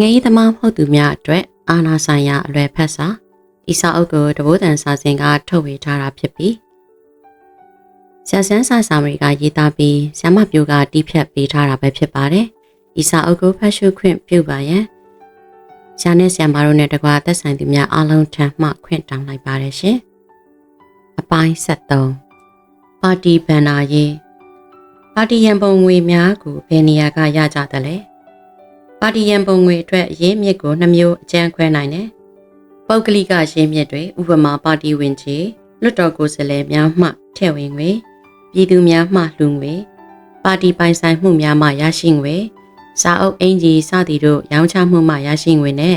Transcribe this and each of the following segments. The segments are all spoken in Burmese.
နိုင်ငံရေးသမားမဟုတ်သူများအတွက်အာဏာဆိုင်ရာအလွယ်ဖက်စာဤစာအုပ်ကိုတဘိုးတန်စာစဉ်ကထုတ်ဝေထားတာဖြစ်ပြီးဆရာဆန်းစာစာမရီကရေးသားပြီးဆ iam မပြိုကတီးဖြတ်ပေးထားတာပဲဖြစ်ပါတယ်။ဤစာအုပ်ကိုဖတ်ရှုခွင့်ပြုပါရန်ဆရာနဲ့ဆရာမတို့နဲ့တကွာသက်ဆိုင်သူများအားလုံးထံမှခွင့်တောင်းလိုက်ပါတယ်ရှင်။အပိုင်း73ပါတီဘန်နာရေးပါတီရန်ပုံငွေများကိုဘယ်နေရာကရကြသလဲ။ ပါတီရန်ပုံငွေအတွက်ရင်းမြစ်ကိုနှမျိုးအကျန်းခွဲနိုင်တယ်။ပုဂ္ဂလိကရင်းမြစ်တွေဥပမာပါတီဝင်ကြီးလွတ်တော်ကိုယ်စားလှယ်များမှထည့်ဝင်ငွေပြည်သူများမှလှူငွေပါတီပိုင်ဆိုင်မှုများမှရရှိငွေစာအုပ်အင်ဂျီစသည်တို့ရောင်းချမှုမှရရှိငွေနဲ့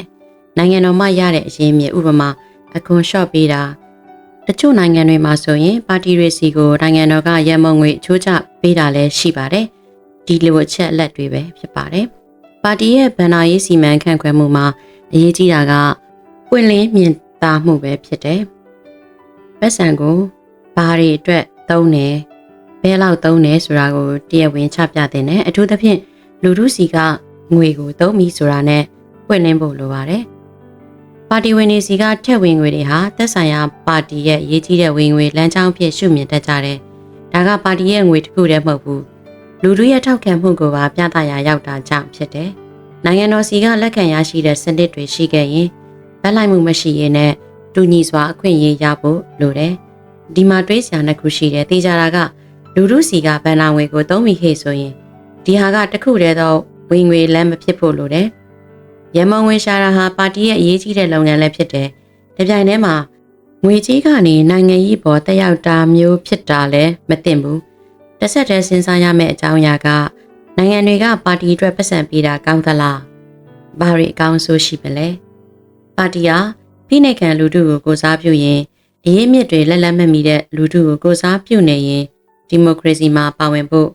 နိုင်ငံတော်မှရတဲ့အရင်းမြစ်ဥပမာအခွန်လျှော့ပေးတာတချို့နိုင်ငံတွေမှာဆိုရင်ပါတီတွေစီကိုနိုင်ငံတော်ကရန်မုံငွေအချိုးချပေးတာလည်းရှိပါတယ်ဒီလိုအချက်အလက်တွေပဲဖြစ်ပါတယ် ပါတီရဲ့ဗန်နာရေးစီမံခန့်ခွဲမှုမှာအရေးကြီးတာကပွင့်လင်းမြင်သာမှုပဲဖြစ်တယ်ပတ်စံကိုဘာတွေအတွက်သုံးတယ်ဘယ်လောက်သုံးတယ်ဆိုတာကိုတရားဝင်ချပြတဲ့နဲ့အထူးသဖြင့်လူထုစီကငွေကိုသုံးပြီးဆိုတာနဲ့ပွင့်လင်းဖို့လိုပါတယ်။ပါတီဝင်တွေစီကထက်ဝင်ငွေတွေဟာသက်ဆိုင်ရာပါတီရဲ့အရေးကြီးတဲ့ဝင်ငွေလမ်းကြောင်းဖြစ်ရှုမြင်တတ်ကြတယ်။ဒါကပါတီရဲ့ငွေတစ်ခုတည်းမဟုတ်ဘူး။ လူထုရဲ့ထောက်ခံမှုကိုပါပြသရာရောက်တာကြောင့်ဖြစ်တယ်။နိုင်ငံတော်စီကလက်ခံရရှိတဲ့စနစ်တွေရှိခဲ့ရင်ဗက်လိုက်မှုမရှိရင်နဲ့တူညီစွာအခွင့်အရေးရဖို့လိုတယ်။ဒီမှာတွေးစရာနှစ်ခုရှိတယ်။သိကြတာကလူထုစီကဗန်နာငွေကိုသုံးပြီးဟေ့ဆိုရင်ဒီဟာကတခုတည်းသောဝင်ငွေလမ်းမဖြစ်ဖို့လိုတယ်။ရမုံငွေရှာတာဟာပါတီရဲ့အရေးကြီးတဲ့လုပ်ငန်းလည်းဖြစ်တယ်။ဒီပြိုင်ထဲမှာငွေကြီးကနေနိုင်ငံရေးပေါ်တက်ရောက်တာမျိုးဖြစ်တာလည်းမသင့်ဘူး။ တစ်ဆက်တည်းစဉ်းစားရမယ့်အကြောင်းအရာကနိုင်ငံတွေကပါတီအတွက်ပတ်စံပေးတာကောင်းသလား။ဘာတွေအကောင်းဆိုးရှိမလဲ။ပါတီဟာဖိနှိပ်ခံလူထုကိုကိုစားပြုရင်အရေးမြစ်တွေလက်လက်မမီတဲ့လူထုကိုကိုစားပြုနေရင်ဒီမိုကရေစီမှာပါဝင်ဖို့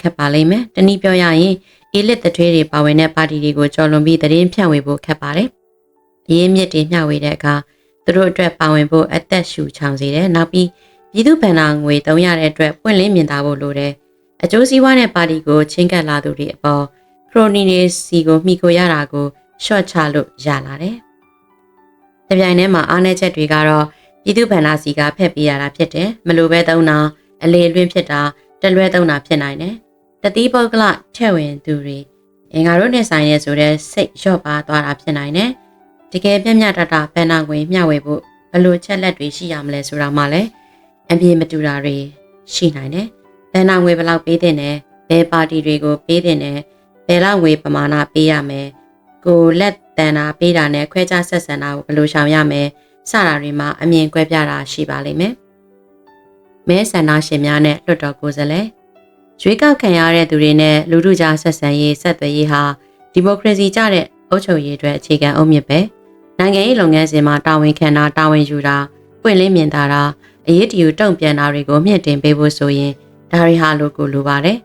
ခက်ပါလိမ့်မယ်။တနည်းပြောရရင်အီလစ်တထွေးတွေပါဝင်တဲ့ပါတီတွေကိုကြော်လွန်ပြီးသတင်းဖြန့်ဝေဖို့ခက်ပါတယ်။အရေးမြစ်တွေမျှဝေတဲ့အခါသူတို့အတွက်ပါဝင်ဖို့အသက်ရှူချောင်စေတယ်။နောက်ပြီး ပြည်သူ့ဗန်နာငွေသုံးရတဲ့အတွက်ပွင့်လင်းမြင်သာဖို့လိုတယ်။အကျိုးစီးပွားနဲ့ပါတီကိုချင်းကပ်လာသူတွေအပေါ်ခရိုနီနေစီကိုမိခိုရတာကိုရှော့ချလို့ရလာတယ်။တပြိုင်တည်းမှာအားနည်းချက်တွေကတော့ပြည်သူ့ဗန်နာစီကဖက်ပေးရတာဖြစ်တယ်။မလိုပဲသုံးတာအလေလွင့်ဖြစ်တာတလွဲသုံးတာဖြစ်နိုင်တယ်။တတိပုဂ္ဂလထက်ဝင်သူတွေအင်္ဂါတို့နဲ့ဆိုင်ရဲဆိုတဲ့စိတ်လျော့ပါသွားတာဖြစ်နိုင်တယ်။တကယ်ပြမျှတတာဘန်နာခွေမျှဝေဖို့ဘလို့ချက်လက်တွေရှိရမလဲဆိုတာမှလည်း အပြေမတူတာတွေရှိနိုင်တယ်။ဘန်နာငွေဘယ်လောက်ပေးတဲ့နဲ့ဘယ်ပါတီတွေကိုပေးတဲ့နဲ့ဘယ်လောက်ငွေပမာဏပေးရမယ်။ကိုလက်တန်တာပေးတာနဲ့ခွဲခြားဆက်ဆံတာကိုဘယ်လိုရှောင်ရမယ်။စတာတွေမှာအမြင်ကွဲပြားတာရှိပါလိမ့်မယ်။မဲဆန္ဒရှင်များနဲ့လွှတ်တော်ကိုယ်စားလှယ်ရွေးကောက်ခံရတဲ့သူတွေနဲ့လူထုကြားဆက်ဆံရေးဆက်သွယ်ရေးဟာဒီမိုကရေစီကြတဲ့အုပ်ချုပ်ရေးအတွက်အခြေခံအုတ်မြစ်ပဲနိုင်ငံရေးလုပ်ငန်းစဉ်မှာတာဝန်ခံတာတာဝန်ယူတာပွင့်လင်းမြင်သာတာ အရေးတယူတုံ့ပြန်တာတွေကိုမြင့်တင်ပေးဖို့ဆိုရင်ဒါတွေဟာလိုကိုလိုပါတယ်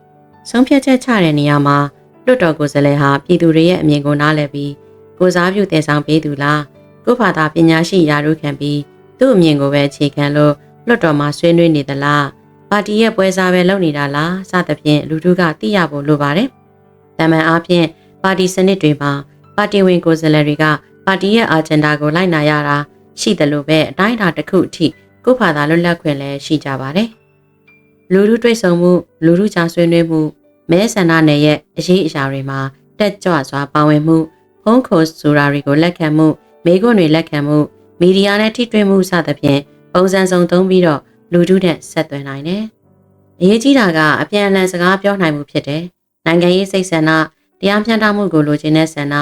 ဆုံးဖြတ်ချက်ချတဲ့နေရာမှာလွှတ်တော်ကိုယ်စားလှယ်ဟာပြည်သူတွေရဲ့အမြင်ကိုနားလည်ပြီးကိုစားပြုတည်ဆောင်ပေးသူလားကိုယ့်ဘာသာပညာရှိရာထူးခံပြီးသူ့အမြင်ကိုပဲအခြေခံလို့လွှတ်တော်မှာဆွေးနွေးနေသလားပါတီရဲ့ပွဲစားပဲလုပ်နေတာလားစသဖြင့်လူထုကသိရဖို့လိုပါတယ်။တမန်အားဖြင့်ပါတီစနစ်တွေမှာပါတီဝင်ကိုယ်စားလှယ်တွေကပါတီရဲ့အာဂျင်ဒါကိုလိုက်နာရတာရှိတယ်လို့ပဲအတိုင်းအတာတစ်ခုအထိ ကိုယ့်ဘာသာလွတ်လပ်ခွင့်လည်းရှိကြပါတယ်။လူထုတွေ့ဆုံမှုလူထုကြားဆွေးနွေးမှုမဲဆန္ဒနယ်ရဲ့အရေးအရာတွေမှာတက်ကြွစွာပါဝင်မှုဖုန်းခေါ်ဆိုတာတွေကိုလက်ခံမှုမိခွန်းတွေလက်ခံမှုမီဒီယာနဲ့ထိတွေ့မှုစသဖြင့်ပုံစံစုံသုံးပြီးတော့လူထုနဲ့ဆက်သွယ်နိုင်တယ်။အရေးကြီးတာကအပြန်အလှန်စကားပြောနိုင်မှုဖြစ်တယ်။နိုင်ငံရေးစိတ်ဆန္ဒတရားမျှတမှုကိုလိုချင်တဲ့ဆန္ဒ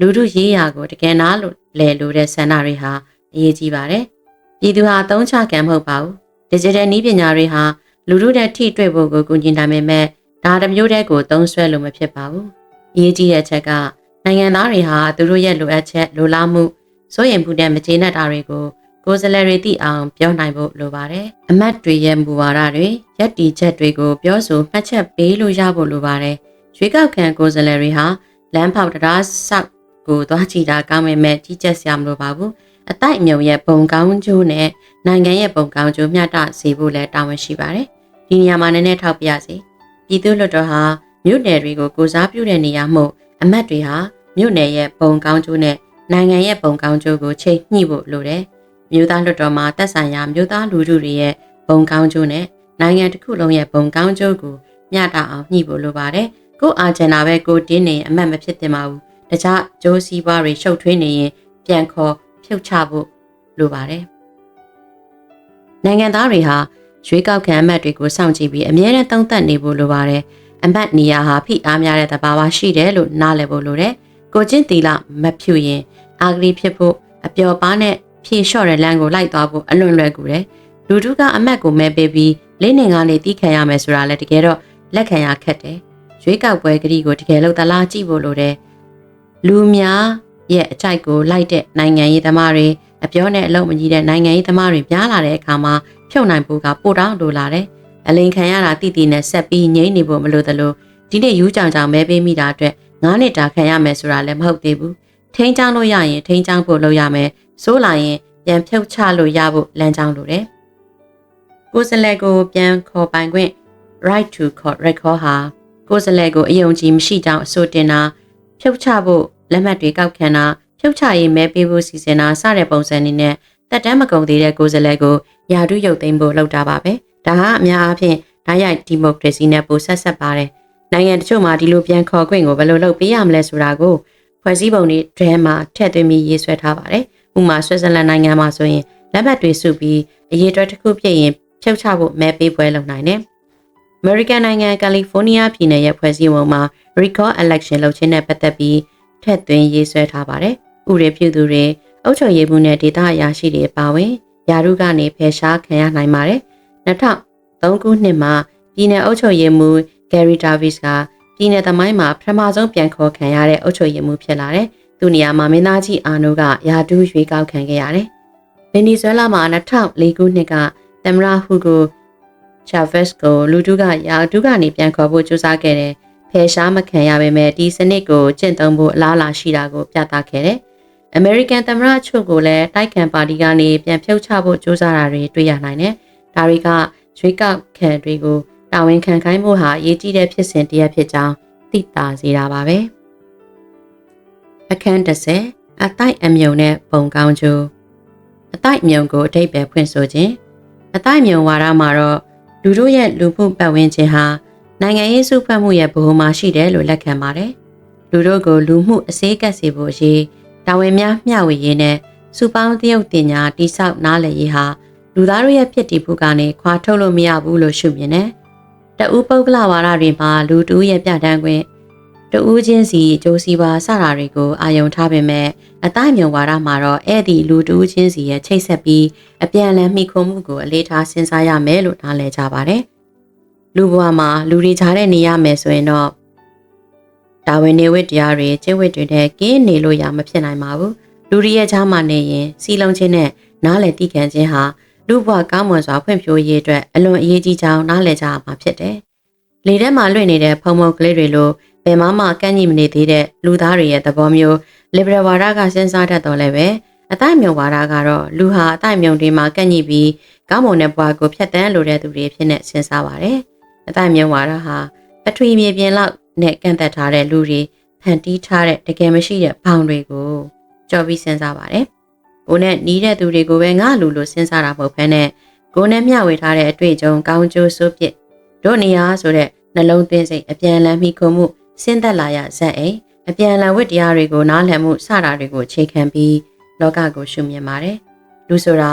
လူထုရေးရာကိုတကယ်နားလို့လဲလို့တဲ့ဆန္ဒတွေဟာအရေးကြီးပါတယ်။ ပြည်သူဟာသုံးချကံမဟုတ်ပါဘူး။ digital နည်းပညာတွေဟာလူထုနဲ့ထိတွေ့ဖို့ကိုကူညီနိုင်ပေမဲ့ဒါတစ်မျိုးတည်းကိုသုံးဆွဲလို့မဖြစ်ပါဘူး။အရေးကြီးတဲ့အချက်ကနိုင်ငံသားတွေဟာသူတို့ရဲ့လိုအပ်ချက်လိုလားမှုစိုးရိမ်မှုနဲ့မကျေနပ်တာတွေကိုကိုယ်စားလှယ်တွေသိအောင်ပြောနိုင်ဖို့လိုပါတယ်။အမတ်တွေရဲ့မူဝါဒတွေရက်တီချက်တွေကိုပြောဆိုမှတ်ချက်ပေးလို့ရဖို့လိုပါတယ်။ရွေးကောက်ခံကိုယ်စားလှယ်တွေဟာလမ်းဖောက်တရားဆောက်ကိုသွားကြည့်တာကောင်းပေမဲ့ကြီးကြပ်စရာမလိုပါဘူး။ အတိုက်အမြုံရဲ့ပုံကောင်းကျိုးနဲ့နိုင်ငံရဲ့ပုံကောင်းကျိုးမျှတစေဖို့လည်းတာဝန်ရှိပါတယ်။ဒီနေရာမှာနည်းနည်းထောက်ပြစီ။ပြည်သူ့လွှတ်တော်ဟာမြို့နယ်တွေကိုကိုစားပြုတဲ့နေရာမှုအမတ်တွေဟာမြို့နယ်ရဲ့ပုံကောင်းကျိုးနဲ့နိုင်ငံရဲ့ပုံကောင်းကျိုးကိုချိန်ညှိဖို့လိုတယ်။မြို့သားလွှတ်တော်မှာတက်ဆိုင်ရာမြို့သားလူထုတွေရဲ့ပုံကောင်းကျိုးနဲ့နိုင်ငံတစ်ခုလုံးရဲ့ပုံကောင်းကျိုးကိုမျှတအောင်ညှိဖို့လိုပါတယ်။ကိုအာဂျန်နာပဲကိုတင်းနေအမှတ်မဖြစ်သင့်ပါဘူး။တခြားဂျိုးစီးပွားတွေရှုပ်ထွေးနေရင်ပြန်ခေါ် ဖြုတ်ချဖို့လိုပါတယ်။နိုင်ငံသားတွေဟာရွေးကောက်ခံအမတ်တွေကိုစောင့်ကြည့်ပြီးအမြဲတမ်းသုံးသပ်နေဖို့လိုပါတယ်။အမတ်နေရာဟာဖိအားများတဲ့သဘာဝရှိတယ်လို့နားလည်ဖို့လိုတယ်။ကိုချင်းတီလာမဖြူရင်အာဂရီဖြစ်ဖို့အပျော်ပါးနဲ့ဖြေလျှော့တဲ့လမ်းကိုလိုက်သွားဖို့အလွန်လွယ်ကူတယ်။လူထုကအမတ်ကိုမဲပေးပြီးလေးနေကားနေတီးခံရမယ်ဆိုတာလည်းတကယ်တော့လက်ခံရခက်တယ်။ရွေးကောက်ပွဲကတိကိုတကယ်လို့သလားကြည့်ဖို့လိုတယ်။လူများ ရဲ့အကြိုက်ကိုလိုက်တဲ့နိုင်ငံရေးသမားတွေအပြောနဲ့အလုံးမကြီးတဲ့နိုင်ငံရေးသမားတွေပြားလာတဲ့အခါမှာဖြုတ်နိုင်ဖို့ကပိုတောင်းလိုလာတယ်။အလိန်ခံရတာတိတိနဲ့ဆက်ပြီးငြိမ့်နေဖို့မလိုသလိုဒီနေ့ယူးကြောင်ကြောင်မဲပေးမိတာအတွက်9နှစ်တာခံရမယ်ဆိုတာလည်းမဟုတ်သေးဘူး။ထိန်းချောင်းလို့ရရင်ထိန်းချောင်းဖို့လုပ်ရမယ်။စိုးလာရင်ပြန်ဖြုတ်ချလို့ရဖို့လမ်းကြောင်းလိုတယ်။ကိုယ်စလဲကိုပြန်ခေါ်ပိုင်ခွင့် right to court record ဟာကိုယ်စလဲကိုအယုံကြည်မရှိကြောင်းအဆိုတင်တာဖြုတ်ချဖို့ လက်မှတ်တွေကောက်ခံတာဖြုတ်ချရေးမဲပေးဖို့စီစဉ်တာစတဲ့ပုံစံတွေနဲ့တက်တမ်းမကုန်သေးတဲ့ကိုယ်စားလှယ်ကိုယာတုရုပ်သိမ်းဖို့လုပ်တာပါပဲဒါဟာအများအားဖြင့်ဓာတ်ရိုက်ဒီမိုကရေစီနဲ့ပိုဆက်ဆက်ပါတယ်နိုင်ငံတချို့မှာဒီလိုပြန်ခေါ်ခွင့်ကိုဘယ်လိုလုပ်ပေးရမလဲဆိုတာကိုဖွဲ့စည်းပုံတွေဒဲမှာထည့်သွင်းပြီးရေးဆွဲထားပါတယ်ဥပမာဆွစ်ဇာလန်နိုင်ငံမှာဆိုရင်လက်မှတ်တွေစုပြီးအရေးအတွက်တစ်ခုပြည့်ရင်ဖြုတ်ချဖို့မဲပေးပွဲလုပ်နိုင်တယ်အမေရိကန်နိုင်ငံကယ်လီဖိုးနီးယားပြည်နယ်ရဲ့ဖွဲ့စည်းပုံမှာ recall election လုပ်ခြင်းနဲ့ပတ်သက်ပြီး ထည့်သွင်းရေးဆွဲထားပါတယ်။ဥရေပြုသူတွေအုပ်ချုပ်ရေးမှုနဲ့ဒေသအရာရှိတွေပါဝင်ယာရုကနေဖယ်ရှားခံရနိုင်ပါတယ်။2003ခုနှစ်မှာပြည်내အုပ်ချုပ်ရေးမှု Gary Davis ကပြည်내သမိုင်းမှာပထမဆုံးပြန်ခေါ်ခံရတဲ့အုပ်ချုပ်ရေးမှုဖြစ်လာတယ်။သူနေရာမှာမင်းသားကြီးအာနိုကယာတူးရွေးကောက်ခံခဲ့ရတယ်။ဗင်နီဇွဲလားမှာ2004ခုနှစ်ကသမရာဟူဂိုချာဗက်စ်ကိုလူတူကယာတူးကနေပြန်ခေါ်ဖို့ကြိုးစားခဲ့တယ်။ ဖယ်ရှားမခံရပေမဲ့ဒီစနစ်ကိုကျင့်သုံးဖို့အလားအလာရှိတာကိုပြသခဲ့တယ်။ American သမ္မတချို့ကိုလည်းတိုက်ခံပါတီကနေပြန်ဖြုတ်ချဖို့ကြိုးစားတာတွေတွေ့ရနိုင်တယ်။ဒါတွေကရွေးကောက်ခံတွေကိုတာဝန်ခံခိုင်းမှုဟာအရေးကြီးတဲ့ဖြစ်စဉ်တစ်ရပ်ဖြစ်ကြောင်းသိတာစေတာပါပဲ။အခန်း30အတိုက်အမြုံနဲ့ပုံကောင်းကျိုးအတိုက်အမြုံကိုအတိတ်ပဲဖွင့်ဆိုခြင်းအတိုက်အမြုံဝါဒမှာတော့လူတို့ရဲ့လူမှုပတ်ဝန်းကျင်ဟာ နိုင်ငံရေးစုဖွဲ့မှုရဲ့ဗဟိုမှာရှိတယ်လို့လက်ခံပါတယ်။လူတို့ကိုလူမှုအစည်းကပ်စေဖို့ရေးတာဝန်များမျှဝေရေးနဲ့စုပေါင်းတရုတ်တင်ညာတိဆောက်နားလည်ရေးဟာလူသားတို့ရဲ့ဖြစ်တည်မှုကနေခွာထုတ်လို့မရဘူးလို့ရှုမြင်တယ်။တဦးပုဂ္ဂလဝါဒတွေမှာလူတူရဲ့ပြဋ္ဌာန်းခွင့်တဦးချင်းစီကြိုးစီပါစတာတွေကိုအာယုံထားပေမဲ့အတိုင်းမြုံဝါဒမှာတော့အဲ့ဒီလူတူချင်းစီရဲ့ချိတ်ဆက်ပြီးအပြန်အလှန်မိခုံမှုကိုအလေးထားစဉ်းစားရမယ်လို့နားလည်ကြပါတယ်။ လူဘဝမှာလူတွေကြားတဲ့နေရမယ်ဆိုရင်တော့တာဝန်နေဝတ်တရားတွေကျင့်ဝတ်တွေနဲ့ကင်းနေလို့ရမဖြစ်နိုင်ပါဘူးလူတွေရဲ့ကြားမှာနေရင်စီလုံးချင်းနဲ့နားလည်သိခံခြင်းဟာလူဘဝကောင်းမွန်စွာဖွံ့ဖြိုးရေးအတွက်အလွန်အရေးကြီးကြောင်းနားလည်ကြရမှာဖြစ်တယ်လေထဲမှာလွင့်နေတဲ့ဖုံဖုံကလေးတွေလိုဘယ်မှမှကန့်ညိမနေသေးတဲ့လူသားတွေရဲ့သဘောမျိုး liberal ဝါဒကစဉ်းစားတတ်တော်လဲပဲအတိုင်းမြုံဝါဒကတော့လူဟာအတိုင်းမြုံတွေမှာကန့်ညိပြီးကောင်းမွန်တဲ့ဘဝကိုဖျက်ဆီးလိုတဲ့သူတွေဖြစ်နေစဉ်းစားပါတယ်။ အသက်မြုံဝါဒဟာပထဝီမြေပြင်လောက်နဲ့ကန့်သက်ထားတဲ့လူတွေဖန်တီးထားတဲ့တကယ်မရှိတဲ့ဘောင်တွေကိုကြော်ပြီးစဉ်းစားပါတယ်။ကိုနဲ့နီးတဲ့သူတွေကိုပဲငါလူလိုစဉ်းစားတာမဟုတ်ဘဲနဲ့ကိုနဲ့မျှဝေထားတဲ့အတွေ့အကြုံကောင်းကျိုးဆိုးပြစ်တို့နေရာဆိုတဲ့နှလုံးသွင်းစိတ်အပြန်လန်းမိခုံမှုစဉ်သက်လာရဇက်အိမ်အပြန်လန်ဝတ္တရားတွေကိုနားလည်မှုစတာတွေကိုအခြေခံပြီးလောကကိုရှုမြင်ပါတယ်။လူဆိုတာ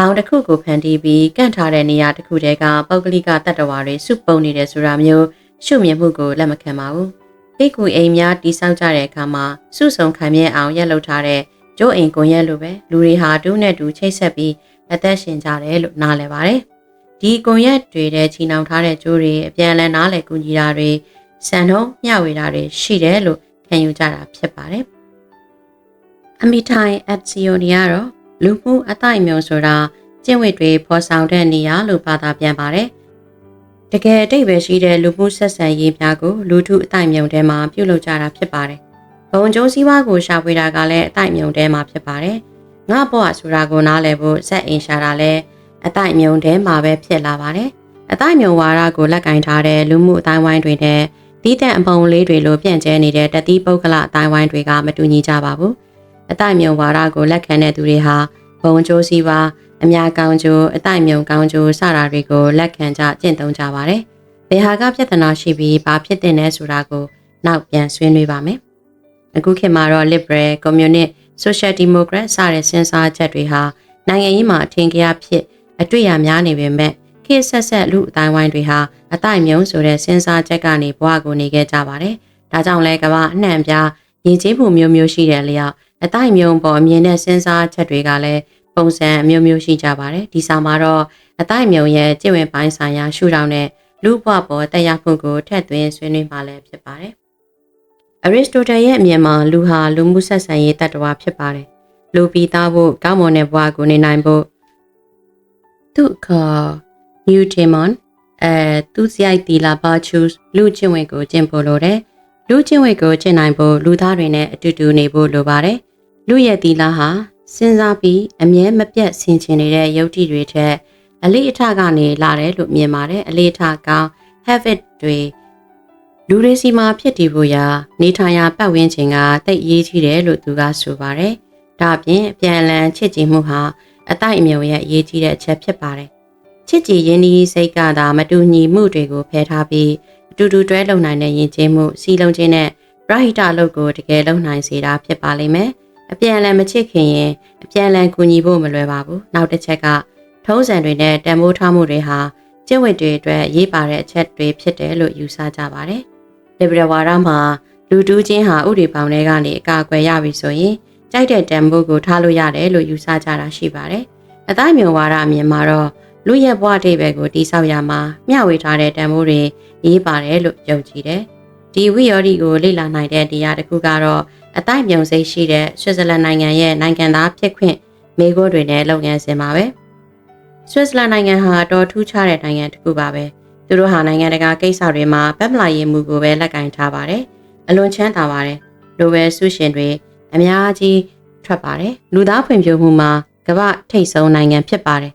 ဘောင်တစ်ခုကိုဖန်တီးပြီးကန့်ထားတဲ့နေရာတစ်ခုတည်းကပုဂ္ဂလိကတတ္တဝါတွေစုပုံနေတယ်ဆိုတာမျိုးရှုမြင်မှုကိုလက်မခံပါဘူး။အိတ်ကူအိမ်များတိဆောက်ကြတဲ့အခါမှာစုဆုံခံမြဲအောင်ရက်လုပ်ထားတဲ့ကျိုးအိမ်ကွန်ရက်လိုပဲလူတွေဟာတူးနဲ့တူချိတ်ဆက်ပြီးအသက်ရှင်ကြတယ်လို့နားလည်ပါတယ်။ဒီကွန်ရက်တွေတဲ့ချီနှောင်ထားတဲ့ကျိုးတွေအပြန်အလှန်နားလည်ကူညီတာတွေစံနှုန်းမျှဝေတာတွေရှိတယ်လို့ခံယူကြတာဖြစ်ပါတယ်။အမီထိုင်အက်ဆီယိုနီကတော့ လူမှုအတိုင်းမျိုးဆိုတာကျင့်ဝတ်တွေဖော်ဆောင်တဲ့နေရာလို့ဘာသာပြန်ပါတယ်။တကယ်အတိတ်ပဲရှိတဲ့လူမှုဆက်ဆံရေးများကိုလူထုအတိုင်းမြုံထဲမှာပြုလုပ်ကြတာဖြစ်ပါတယ်။ဘုံကျိုးစည်းဝါးကိုရှာဖွေတာကလည်းအတိုင်းမြုံထဲမှာဖြစ်ပါတယ်။ငါဘဝဆိုတာကိုနားလည်ဖို့စက်အင်ရှာတာလည်းအတိုင်းမြုံထဲမှာပဲဖြစ်လာပါတယ်။အတိုင်းမြုံဝါဒကိုလက်ကင်ထားတဲ့လူမှုအတိုင်းဝိုင်းတွေနဲ့တီးတဲ့အပုံလေးတွေလိုပြန့်ကျဲနေတဲ့တတိပုဂ္ဂလအတိုင်းဝိုင်းတွေကမတူညီကြပါဘူး အတိုက်မြုံဝါဒကိုလက်ခံတဲ့သူတွေဟာဘုံကျိုးစီးပါအများကောင်းကျိုးအတိုက်မြုံကောင်းကျိုးစတာတွေကိုလက်ခံကြကျင့်သုံးကြပါတယ်ဘယ်ဟာကပြဿနာရှိပြီးဘာဖြစ်တဲ့လဲဆိုတာကိုနောက်ပြန်ဆွေးနွေးပါမယ်အခုခေတ်မှာတော့ liberal communist social democrat စတဲ့စဉ်းစားချက်တွေဟာနိုင်ငံရေးမှာအထင်ကြီးဖြစ်အတွေ့အများနေပေမဲ့ခေတ်ဆက်ဆက်လူအတိုင်းဝိုင်းတွေဟာအတိုက်မြုံဆိုတဲ့စဉ်းစားချက်ကနေဘဝကိုနေခဲ့ကြပါတယ်။ဒါကြောင့်လဲကမ္ဘာအနှံ့ပြားရည်ကြီးမှုမျိုးမျိုးရှိတဲ့လျောက် အတိုက်မြုံပေါ်အမြင်နဲ့စဉ်းစားချက်တွေကလည်းပုံစံအမျိုးမျိုးရှိကြပါတယ်။ဒီစာမှာတော့အတိုက်မြုံရဲ့ကျင့်ဝင်ပိုင်းဆိုင်ရာရှုထောင့်နဲ့လူ့ဘဝပေါ်တက်ရောက်မှုကိုထည့်သွင်းဆွေးနွေးပါလဲဖြစ်ပါတယ်။အရစ်စတိုတယ်ရဲ့အမြင်မှာလူဟာလူမှုဆက်ဆံရေးတ attva ဖြစ်ပါတယ်။လူပြီးသားဖို့ကောင်းမွန်တဲ့ဘဝကိုနေနိုင်ဖို့သူ့ခါ New Demon အဲသူစရိုက်တီလာပါချူလူချင်းဝင်ကိုကျင့်ဖို့လိုတယ်လူချင်းဝင်ကိုကျင့်နိုင်ဖို့လူသားတွေနဲ့အတူတူနေဖို့လိုပါတယ် လူရဲ့တီလာဟာစဉ်းစားပြီးအမြဲမပြတ်ဆင်ခြင်နေတဲ့ယုတ်တိတွေထက်အလေးအထကနေလာတယ်လို့မြင်ပါတယ်အလေးအထကောင်း habit တွေလူတွေစီမှာဖြစ်တည်ဖို့ရာနေထိုင်ရာပတ်ဝန်းကျင်ကတိတ်ရေးကြီးတယ်လို့သူကဆိုပါတယ်ဒါအပြင်အပြန်အလှန်ချစ်ကြည်မှုဟာအတိုက်အမြုံရဲ့အရေးကြီးတဲ့အချက်ဖြစ်ပါတယ်ချစ်ကြည်ရင်းနှီးစိတ်ကသာမတူညီမှုတွေကိုဖယ်ထားပြီးအတူတူတွဲလုံနိုင်တဲ့ယဉ်ကျေးမှုစီလုံးချင်းနဲ့ပရဟိတလုပ်ကိုတကယ်လုံနိုင်စေတာဖြစ်ပါလိမ့်မယ်။ အပြန်အလှန်မချစ်ခင်ရင်အပြန်အလှန်ကူညီဖို့မလွယ်ပါဘူး။နောက်တစ်ချက်ကထုံးစံတွေနဲ့တန်ဖိုးထားမှုတွေဟာကျင့်ဝတ်တွေအတွက်ရေးပါတဲ့အချက်တွေဖြစ်တယ်လို့ယူဆကြပါတယ်။ liberal ဝါဒမှာလူတူးချင်းဟာဥဒေပေါင်းတွေကနေအကာအကွယ်ရပြီဆိုရင်ကြိုက်တဲ့တန်ဖိုးကိုထားလို့ရတယ်လို့ယူဆကြတာရှိပါတယ်။အတိုင်းမျိုးဝါဒအမြင်မှာတော့လူရဲ့ဘဝအတိတ်ပဲကိုတိဆောက်ရမှာမျှဝေထားတဲ့တန်ဖိုးတွေရေးပါတယ်လို့ယုံကြည်တယ်။ဒီဝိယောဒီကိုလေ့လာနိုင်တဲ့တရားတစ်ခုကတော့ အတိုက်မြုံစိတ်ရှိတဲ့ဆွစ်ဇာလန်နိုင်ငံရဲ့နိုင်ငံသားဖြစ်ခွင့်မိခိုးတွေနဲ့လုပ်ငန်းစဉ်ပါပဲ။ဆွစ်ဇာလန်နိုင်ငံဟာတော်ထူးခြားတဲ့နိုင်ငံတစ်ခုပါပဲ။သူတို့ဟာနိုင်ငံတကာကိစ္စတွေမှာဗတ်မလာရေးမှုကိုပဲလက်ကင်ထားပါတယ်။အလွန်ချမ်းသာပါတယ်။လိုပဲဆုရှင်တွေအများကြီးထွက်ပါတယ်။လူသားဖွံ့ဖြိုးမှုမှာကမ္ဘာထိပ်ဆုံးနိုင်ငံဖြစ်ပါတယ်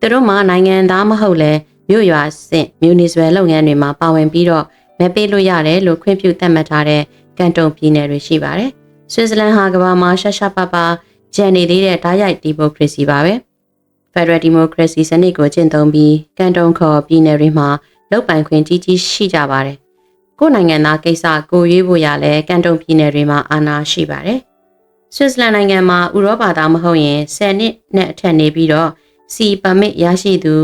သူတို့မှနိုင်ငံသားမဟုတ်လဲမြို့ရွာစစ်မြူနီစပယ်လုပ်ငန်းတွေမှာပါဝင်ပြီးတော့မဲပေးလို့ရတယ်လို့ခွင့်ပြုသတ်မှတ်ထားတဲ့ကန်တုံပြည်နယ်တွေရှိပါတယ်။ ဆွစ်ဇာလန်ဟာကမ္ဘာမှာရှာရှာပါပါကျန်နေသေးတဲ့ဓာတ်ရိုက်ဒီမိုကရေစီပါပဲ။ Federal Democracy စနစ်ကိုကျင့်သုံးပြီးကန်တုံခေါ်ပြည်နယ်တွေမှာလုပ်ပိုင်ခွင့်ကြီးကြီးရှိကြပါတယ်။ကိုယ်နိုင်ငံသားကိစ္စကိုရွေးဖို့ရလဲကန်တုံပြည်နယ်တွေမှာအာဏာရှိပါတယ်။ဆွစ်ဇာလန်နိုင်ငံမှာဥရောပသားမဟုတ်ရင်10နှစ်နဲ့အထက်နေပြီးတော့စီပါမစ်ရရှိသူ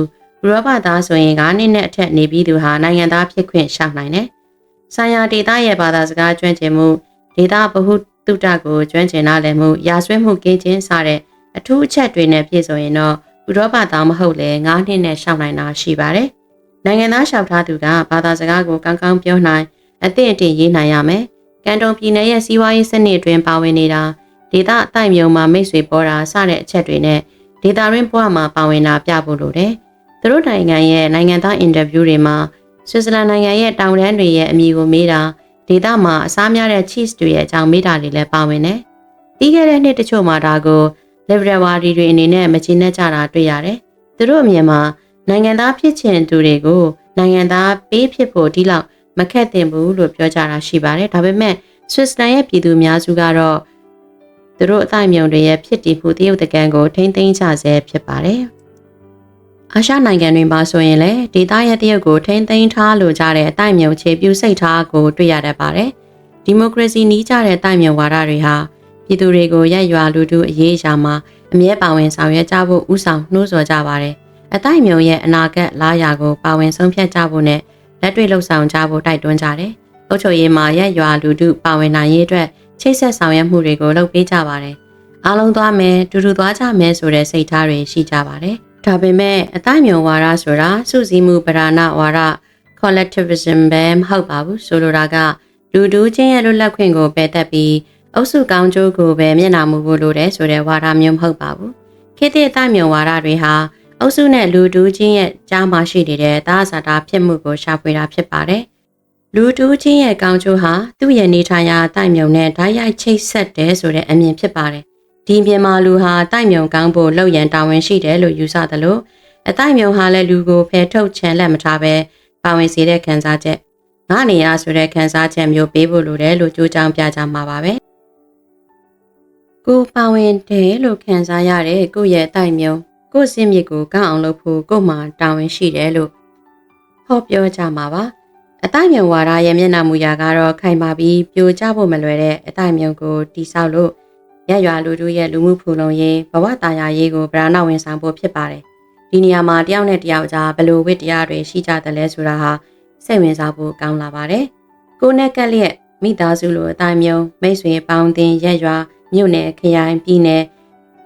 ဥရောပသားဆိုရင်ကနှစ်နဲ့အထက်နေပြီးသူဟာနိုင်ငံသားဖြစ်ခွင့်ရှောက်နိုင်တယ်။ဆိုင်ရာဒေသရဲ့ဘာသာစကားကျွမ်းကျင်မှုဒေသဗဟု သုတကိုကျွမ်းကျင်နားလည်မှုရာဆွဲမှုကင်းခြင်းစတဲ့အထူးအချက်တွေနဲ့ပြည့်စုံရင်တော့ဥရောပသားမဟုတ်လေ9နှစ်နဲ့ရှောက်နိုင်တာရှိပါတယ်။နိုင်ငံသားရှောက်ထားသူကဘာသာစကားကိုကောင်းကောင်းပြောနိုင်အသင့်အတင့်ရေးနိုင်ရမယ်။ကန်တုံပြည်နယ်ရဲ့စီးပွားရေးစနစ်အတွင်းပါဝင်နေတာဒေသအတိုင်းမြုံမှာမိတ်ဆွေပေါ်တာစတဲ့အချက်တွေနဲ့ဒေတာရင်းဘဝမှာပါဝင်တာပြဖို့လိုတယ်။သူတို့နိုင်ငံရဲ့နိုင်ငံသားအင်တာဗျူးတွေမှာဆွစ်ဇာလန်နိုင်ငံရဲ့တောင်တန်းတွေရဲ့အမည်ကိုမေးတာ ဒေတာမှာအစားများတဲ့ cheese တွေရဲ့အကြောင်းမေးတာတွေလည်းပါဝင်တယ်။ပြီးခဲ့တဲ့နှစ်တချို့မှာဒါကို liberal ဝါဒီတွေအနေနဲ့မချိနဲ့ကြတာတွေ့ရတယ်။သူတို့အမြင်မှာနိုင်ငံသားဖြစ်ချင်သူတွေကိုနိုင်ငံသားပေးဖြစ်ဖို့ဒီလောက်မခက်တင်ဘူးလို့ပြောကြတာရှိပါတယ်။ဒါပေမဲ့ဆွစ်ဇာလန်ရဲ့ပြည်သူအများစုကတော့သူတို့အသိမြုံတွေရဲ့ဖြစ်တည်မှုတရုတ်တကန်ကိုထိမ့်သိမ်းကြဆဲဖြစ်ပါတယ်။ အာရှနိုင်ငံတွေမှာဆိုရင်လည်းဒေသရဲ့တရုတ်ကိုထိမ့်သိမ်းထားလိုကြတဲ့အသိမြုံခြေပြုစိတ်ထားကိုတွေ့ရတတ်ပါတယ်။ဒီမိုကရေစီနီးကြတဲ့အသိမြုံဝါဒတွေဟာပြည်သူတွေကိုရက်ရွာလူထုအရေးအရာမှာအမြဲပါဝင်ဆောင်ရွက်ကြဖို့ဥဆောင်နှိုးဆော်ကြပါတယ်။အသိမြုံရဲ့အနာဂတ်လာရာကိုပါဝင်ဆုံးဖြတ်ကြဖို့နဲ့လက်တွေ့လှုပ်ဆောင်ကြဖို့တိုက်တွန်းကြတယ်။အုပ်ချုပ်ရေးမှာရက်ရွာလူထုပါဝင်နိုင်ရေးအတွက်ချိတ်ဆက်ဆောင်ရွက်မှုတွေကိုလုပ်ပေးကြပါတယ်။အားလုံးသွားမယ်တူတူသွားကြမယ်ဆိုတဲ့စိတ်ထားတွေရှိကြပါတယ်။ ဒါပေမဲ့အတိုင်းမြုံဝါဒဆိုတာစုစည်းမှုပဓာနာဝါဒ collectivism ပဲမဟုတ်ပါဘူးဆိုလိုတာကလူတူးချင်းရဲ့လွတ်လပ်ခွင့်ကိုပယ်သက်ပြီးအုပ်စုကောင်းကျိုးကိုပဲမျက်နှာမူဖို့လိုတယ်ဆိုတဲ့ဝါဒမျိုးမဟုတ်ပါဘူး။ခေတ်သစ်အတိုင်းမြုံဝါဒတွေဟာအုပ်စုနဲ့လူတူးချင်းရဲ့ကြားမှာရှိနေတဲ့သာသာတာဖြစ်မှုကိုရှာဖွေတာဖြစ်ပါတယ်။လူတူးချင်းရဲ့ကောင်းကျိုးဟာသူ့ရဲ့နေထိုင်ရာတိုက်မြုံနဲ့ဓာတ်ရိုက်ချိတ်ဆက်တယ်ဆိုတဲ့အမြင်ဖြစ်ပါတယ်။ ဒီမြန်မာလူဟာတိုက်မြုံကောင်းဖို့လောက်ရန်တာဝန်ရှိတယ်လို့ယူဆသလိုအတိုက်မြုံဟာလည်းလူကိုဖယ်ထုတ်ချန်လက်မထားပဲပါဝင်စေတဲ့ခံစားချက်ငါနေရဆိုတဲ့ခံစားချက်မျိုးပေးဖို့လိုတယ်လို့ကြိုးကြောင်ပြကြမှာပါပဲကိုပါဝင်တယ်လို့ခံစားရတဲ့ကိုယ့်ရဲ့အတိုက်မျိုးကိုယ့်စင်မြစ်ကိုကောင်းအောင်လုပ်ဖို့ကို့မှာတာဝန်ရှိတယ်လို့ဟောပြောကြမှာပါအတိုက်မြုံဝါဒရဲ့မျက်နှာမူရာကတော့ခိုင်မာပြီးပြိုကျဖို့မလွယ်တဲ့အတိုက်မြုံကိုတိဆောက်လို့ ရက်ရွာလူတို့ရဲ့လူမှုဖူလုံရေးဘဝတာယာရေးကိုဗราဏဝင်ဆောင်ဖို့ဖြစ်ပါတယ်ဒီနေရာမှာတယောက်နဲ့တယောက်ကြားဘယ်လိုဝိတရားတွေရှိကြတယ်လဲဆိုတာဟာစိတ်ဝင်စားဖို့ကောင်းလာပါတယ်ကိုနဲ့ကက်လျက်မိသားစုလိုအတိုင်းမျိုးမိတ်ဆွေပေါင်းတင်ရက်ရွာမြို့နယ်ခရိုင်ပြည်နယ်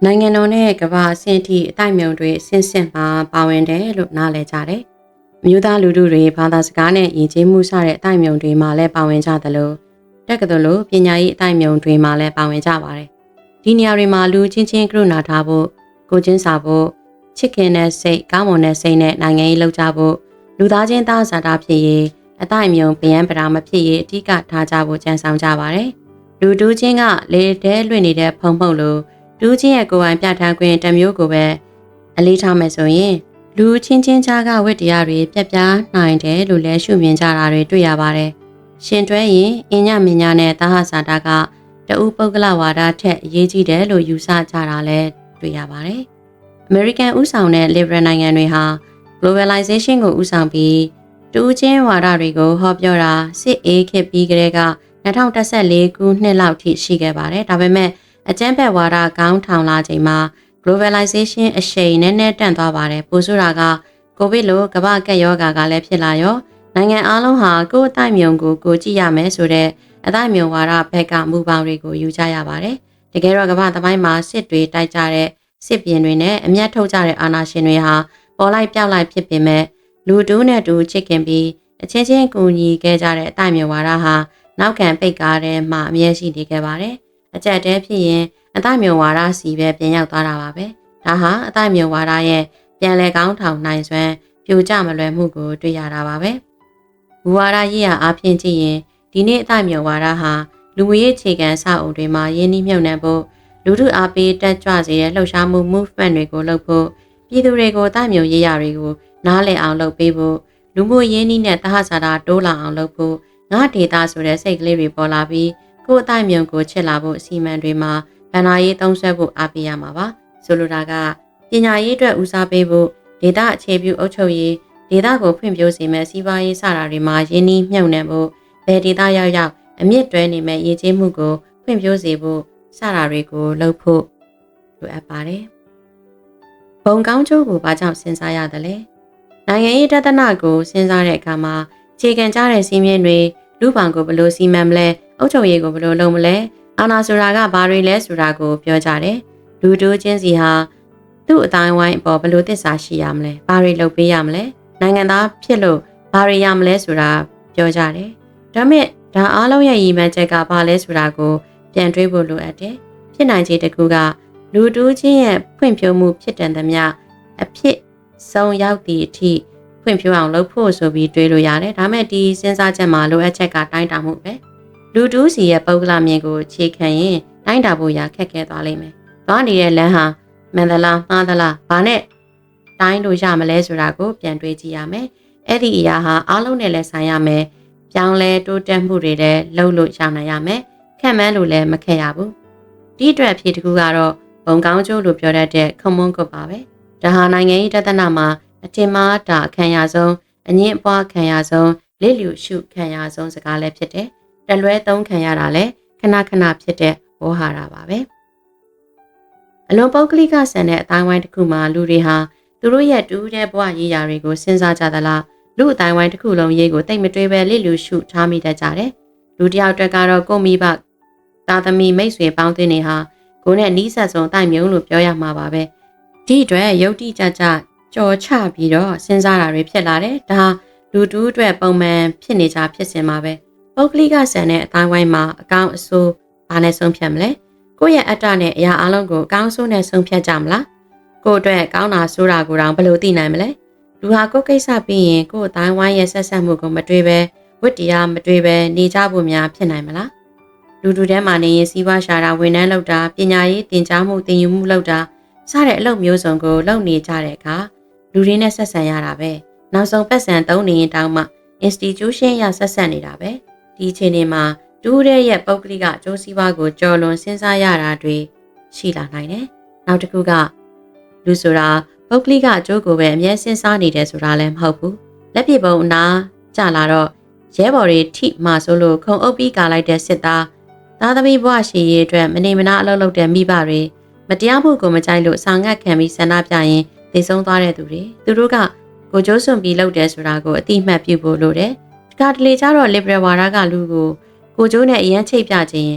နိုင်ငံတော်နဲ့ကမ္ဘာအဆင့်ထိအတိုင်းမြုံတွေဆင့်ဆင့်မှာပါဝင်တယ်လို့နားလည်ကြတယ်။မြို့သားလူထုတွေဘာသာစကားနဲ့ယဉ်ကျေးမှုစတဲ့အတိုင်းမြုံတွေမှာလည်းပါဝင်ကြသလိုတက္ကသိုလ်လိုပညာရေးအတိုင်းမြုံတွေမှာလည်းပါဝင်ကြပါတယ်။ ဒီနေရာတွေမှာလူချင်းချင်းကရုဏာထားဖို့ကိုချင်းစာဖို့ချစ်ခင်တဲ့စိတ်ကောင်းမွန်တဲ့စိတ်နဲ့နိုင်ငံရေးလှုပ်ကြဖို့လူသားချင်းသားစာတာဖြစ်ရေးအတိုင်းမြုံပယံပရာမဖြစ်ရေးအဓိကထားကြဖို့ကြံဆောင်ကြပါတယ်။လူတူးချင်းကလေတဲလွင့်နေတဲ့ဖုံဖုံလို့လူချင်းရဲ့ကိုယ်ပိုင်ပြဋ္ဌာန်းခွင့်တစ်မျိုးကိုပဲအလေးထားမယ်ဆိုရင်လူချင်းချင်းကြားကဝိတရားတွေပြက်ပြားနိုင်တယ်လို့လည်းရှုမြင်ကြတာတွေတွေ့ရပါတယ်။ရှင်တွဲရင်အင်းညမင်းညနဲ့တာဟဇာတာက တအူပုဂ္ဂလဝါဒထက်အရေးကြီးတယ်လို့ယူဆကြတာလည်းတွေ့ရပါတယ်။ American ဥဆောင်တဲ့ liberal နိုင်ငံတွေဟာ globalization ကိုဥဆောင်ပြီးတူးချင်းဝါဒတွေကိုဟောပြောတာစစ်အေးခေတ်ပြီးကလေးက2014ခုနှစ်လောက်ထိရှိခဲ့ပါတယ်ဒါပေမဲ့အကျန်းဖက်ဝါဒကောင်းထောင်လာချိန်မှာ globalization အရှိန်နဲ့နဲ့တန့်သွားပါတယ်ပိုဆိုတာကကိုဗစ်လိုကမ္ဘာကပ်ရောဂါကလည်းဖြစ်လာရောနိုင်ငံအလုံးဟာကိုယ်အတိုင်းမြုံကိုကိုကြည့်ရမယ်ဆိုတဲ့ အတိုင်းမြုံဝါဒဘက်ကမူပေါင်းတွေကိုယူကြရပါတယ်တကယ်တော့ကမ္ဘာသမိုင်းမှာစစ်တွေတိုက်ကြတဲ့စစ်ပြင်တွေနဲ့အမျက်ထုတ်ကြတဲ့အာဏာရှင်တွေဟာပေါ်လိုက်ပြောက်လိုက်ဖြစ်ပေမဲ့လူတူးနဲ့တူချစ်ခင်ပြီးအချင်းချင်းကူညီခဲ့ကြတဲ့အတိုင်းမျိုးဝါဒဟာနောက်ခံပိတ်ကားထဲမှာအမြဲရှိနေခဲ့ပါတယ်။အကြက်တဲဖြစ်ရင်အတိုင်းမျိုးဝါဒစီပဲပြန်ရောက်သွားတာပါပဲ။ဒါဟာအတိုင်းမျိုးဝါဒရဲ့ပြန်လဲကောင်းထောင်နိုင်စွမ်းပြိုကျမလွယ်မှုကိုတွေ့ရတာပါပဲ။ဘူဝါဒရေးရာအားဖြင့်ကြည့်ရင် ဒီနေ့အတိုင်းမျိုးဝါဒဟာလူမှုရေးအခြေခံစာအုပ်တွေမှာရင်းနှီးမြှုပ်နှံဖို့လူထုအားပေးတက်ကြွစေတဲ့လှုပ်ရှားမှု movement တွေကိုလုပ်ဖို့ပြည်သူတွေကိုအတိုင်းမျိုးရေးရာတွေကိုနားလည်အောင်လုပ်ပေးဖို့လူမှုရင်းနှီးနဲ့တဟဇာတာတိုးလာအောင်လုပ်ဖို့ငါဒေတာဆိုတဲ့စိတ်ကလေးတွေပေါ်လာပြီးကိုယ်အတိုင်းမြုံကိုချစ်လာဖို့အစီအမံတွေမှာဗန္နာရေးသုံးဆွဲဖို့အားပေးရမှာပါဆိုလိုတာကပညာရေးအတွက်ဦးစားပေးဖို့ဒေတာအခြေပြုအုပ်ချုပ်ရေးဒေတာကိုဖွံ့ဖြိုးစေမယ့်စီးပွားရေးစတာတွေမှာရင်းနှီးမြှုပ်နှံဖို့ ဘယ်ဒေတာရောက်ရောက်အမြင့်တွဲနေမဲ့ရည်ကြီးမှုကိုဖွံ့ဖြိုးစေဖို့စတာတွေကိုလုပ်ဖို့လိုအပ်ပါတယ်ဘုံကောင်းချိုးကိုဘာကြောင့်စဉ်းစားရသလဲနိုင်ငံရေးတဒနာကိုစဉ်းစားတဲ့အခါမှာခြေခံကြတဲ့စီးမြင်တွေလူပောင်ကိုဘယ်လိုစီမံမလဲအုပ်ချုပ်ရေးကိုဘယ်လိုလုပ်မလဲအာဏာဆိုတာကဘာတွေလဲဆိုတာကိုပြောကြတယ်လူတို့ချင်းစီဟာသူ့အတိုင်းဝိုင်းအပေါ်ဘယ်လိုသစ္စာရှိရမလဲဘာတွေလုပ်ပေးရမလဲနိုင်ငံသားဖြစ်လို့ဘာတွေရမလဲဆိုတာပြောကြတယ် ဒါမဲ့ဒါအားလုံးရဲ့ရည်မှန်းချက်ကဘာလဲဆိုတာကို ပြန်တွေးဖို့လိုအပ်တယ်ဖြစ်နိုင်ခြေတစ်ခုကလူတူးချင်းရဲ့ဖွံ့ဖြိုးမှုဖြစ်တန်သမျှအဖြစ်ဆုံးရောက်သည့်အထိဖွံ့ဖြိုးအောင်လုပ်ဖို့ဆိုပြီးတွေးလို့ရတယ်ဒါမဲ့ဒီစဉ်းစားချက်မှာလိုအပ်ချက်ကတိုင်းတာမှုပဲလူတူးစီရဲ့ပုဂ္ဂလမြင်ကိုခြေခံရင်တိုင်းတာဖို့ရခက်ခဲသွားလိမ့်မယ်သွားနေတဲ့လမ်းဟာမန္တလာမှားသလားဘာနဲ့တိုင်းလို့ရမလဲဆိုတာကိုပြန်တွေးကြည့်ရမယ်အဲ့ဒီအရာဟာအားလုံးနဲ့လည်းဆိုင်ရမယ် ပြောင်းလဲတိုးတက်မှုတွေလည်းလုပ်လို့ရနိုင်ရမယ်ခံမှန်းလို့လည်းမခက်ရဘူးဒီအတွက်အဖြစ်တကူကတော့ဘုံကောင်းကျိုးလို့ပြောတတ်တဲ့ခုံမွန်းကုတ်ပါပဲဒါဟာနိုင်ငံရေးတသနာမှာအထင်မှားတာခံရဆုံးအငင်းအပွားခံရဆုံးလစ်လျူရှုခံရဆုံးစကားလည်းဖြစ်တယ်။တလွဲသုံးခံရတာလည်းခဏခဏဖြစ်တဲ့ဝေါ်ဟာတာပါပဲ။အလွန်ပုဂ္ဂလိကဆန်တဲ့အတိုင်းဝိုင်းတစ်ခုမှာလူတွေဟာသူတို့ရဲ့တူးတဲ့ဘဝရေးရာတွေကိုစဉ်းစားကြသလား လူအတိုင်းဝိုင်းတစ်ခုလုံးရေးကိုတိတ်မတွေးပဲလစ်လျူရှုထားမိတတ်ကြတယ်။လူတယောက်အတွက်ကတော့ကိုမိဘသာသမီမိတ်ဆွေပေါင်းတင်နေဟာကိုနဲ့နီးစပ်ဆုံးတိုက်မြုံလို့ပြောရမှာပါပဲ။ဒီအတွက်ယုတ်တိကြကြကြော်ချပြီးတော့စဉ်းစားတာတွေဖြစ်လာတယ်ဒါလူတူးအတွက်ပုံမှန်ဖြစ်နေကြဖြစ်စင်မှာပဲပုဂ္ဂလိကဆန်တဲ့အတိုင်းဝိုင်းမှာအကောင်းအဆိုးဘာနဲ့ဆုံးဖြတ်မလဲကိုယ့်ရဲ့အတ္တနဲ့အရာအလုံးကိုအကောင်းဆုံးနဲ့ဆုံးဖြတ်ကြမလားကိုယ့်အတွက်ကောင်းတာဆိုးတာကိုတော့ဘယ်လိုသိနိုင်မလဲ လူဟာကိုယ့်ကိစ္စပြီးရင်ကိုယ့်အတိုင်းဝိုင်းရဲ့ဆက်ဆက်မှုကိုမတွေးပဲဝတ္တရားမတွေးပဲနေကြဖို့များဖြစ်နိုင်မလားလူတူထဲမှာနေရင်စီးပွားရှာတာဝန်ထမ်းလုပ်တာပညာရေးသင်ကြားမှုသင်ယူမှုလုပ်တာစတဲ့အလုပ်မျိုးစုံကိုလုပ်နေကြတဲ့အခါလူတွေနဲ့ဆက်ဆံရတာပဲနောက်ဆုံးပတ်စံသုံးနေရင်တောင်းမှ institution ရဆက်ဆက်နေတာပဲဒီအချိန်ဒီမှာတူးတဲ့ရဲ့ပုဂ္ဂလိကအကျိုးစီးပွားကိုကြော်လွန်စဉ်းစားရတာတွေရှိလာနိုင်တယ်နောက်တစ်ခုကလူဆိုတာ ပုဂ္ဂလိကအကျိုးကိုပဲအမြဲစဉ်းစားနေတယ်ဆိုတာလည်းမဟုတ်ဘူးလက်ပြပုံအနာကြလာတော့ရဲဘော်တွေထိမှဆိုလို့ခုံအုပ်ပြီးကာလိုက်တဲ့စစ်သားသားသမီးဘဝရှိရေးအတွက်မနေမနာအလုပ်လုပ်တဲ့မိဘတွေမတရားမှုကိုမကြိုက်လို့စာငတ်ခံပြီးဆန္ဒပြရင်သိဆုံးသွားတဲ့သူတွေသူတို့ကကိုကျိုးစွန်ပြီးလုပ်တယ်ဆိုတာကိုအတိအမှတ်ပြုဖို့လိုတယ်တခါတလေကျတော့ liberal ဝါဒကလူကိုကိုကျိုးနဲ့အရန်ချိတ်ပြခြင်း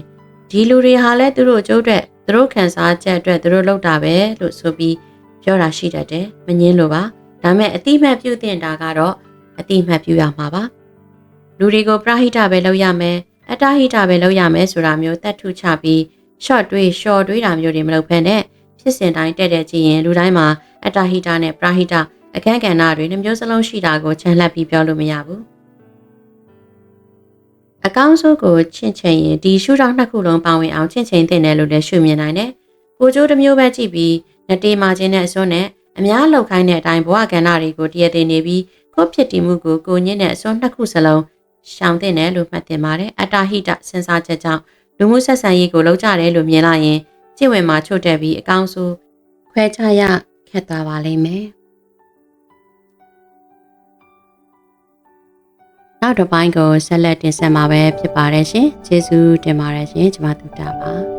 ဒီလူတွေဟာလည်းသူတို့ကျိုးအတွက်သူတို့ခံစားချက်အတွက်သူတို့လုပ်တာပဲလို့ဆိုပြီး ပြောတာရှိတတ်တယ်မငင်းလို့ပါဒါမဲ့အတိအမှတ်ပြုတင်တာကတော့အတိအမှတ်ပြုရမှာပါလူတွေကိုပရဟိတပဲလုပ်ရမယ်အတ္တဟိတပဲလုပ်ရမယ်ဆိုတာမျိုးတက်ထုချပြီး short တွေး short တွေးတာမျိုးတွေမလုပ်ဖ ೇನೆ ဖြစ်စဉ်တိုင်းတဲ့တဲ့ကြည့်ရင်လူတိုင်းမှာအတ္တဟိတနဲ့ပရဟိတအခန်းကဏ္ဍတွေနှမျိုးစလုံးရှိတာကိုချန်လှပ်ပြီးပြောလို့မရဘူးအကောင်းဆုံးကိုချင့်ချိန်ရင်ဒီရှုထောင့်နှစ်ခုလုံးပါဝင်အောင်ချင့်ချိန်သင့်တယ်လို့လည်းရှုမြင်နိုင်တယ်။ကိုကျိုးတစ်မျိုးပဲကြည့်ပြီး ငတေမာခြင်းနဲ့အစွန်းနဲ့အများလောက်ခိုင်းတဲ့အတိုင်းဘဝကဏ္ဍတွေကိုတည်ရည်နေပြီးကိုယ့်ဖြစ်တည်မှုကိုကိုညင်းတဲ့အစွန်းနှစ်ခုစလုံးရှောင်သင့်တယ်လို့မှတ်တင်ပါတယ်။အတ္တဟိတစဉ်းစားချက်ကြောင့်လူမှုဆက်ဆံရေးကိုလောက်ကြတယ်လို့မြင်လိုက်ရင်ကျင့်ဝင်မှာချို့တက်ပြီးအကောင်းဆုံးခွဲခြားရခက်သွားပါလိမ့်မယ်။နောက်တစ်ပိုင်းကိုဆက်လက်တင်ဆက်မှာပဲဖြစ်ပါတယ်ရှင်။ကျေးဇူးတင်ပါတယ်ရှင်။ကျွန်မတို့တာပါ။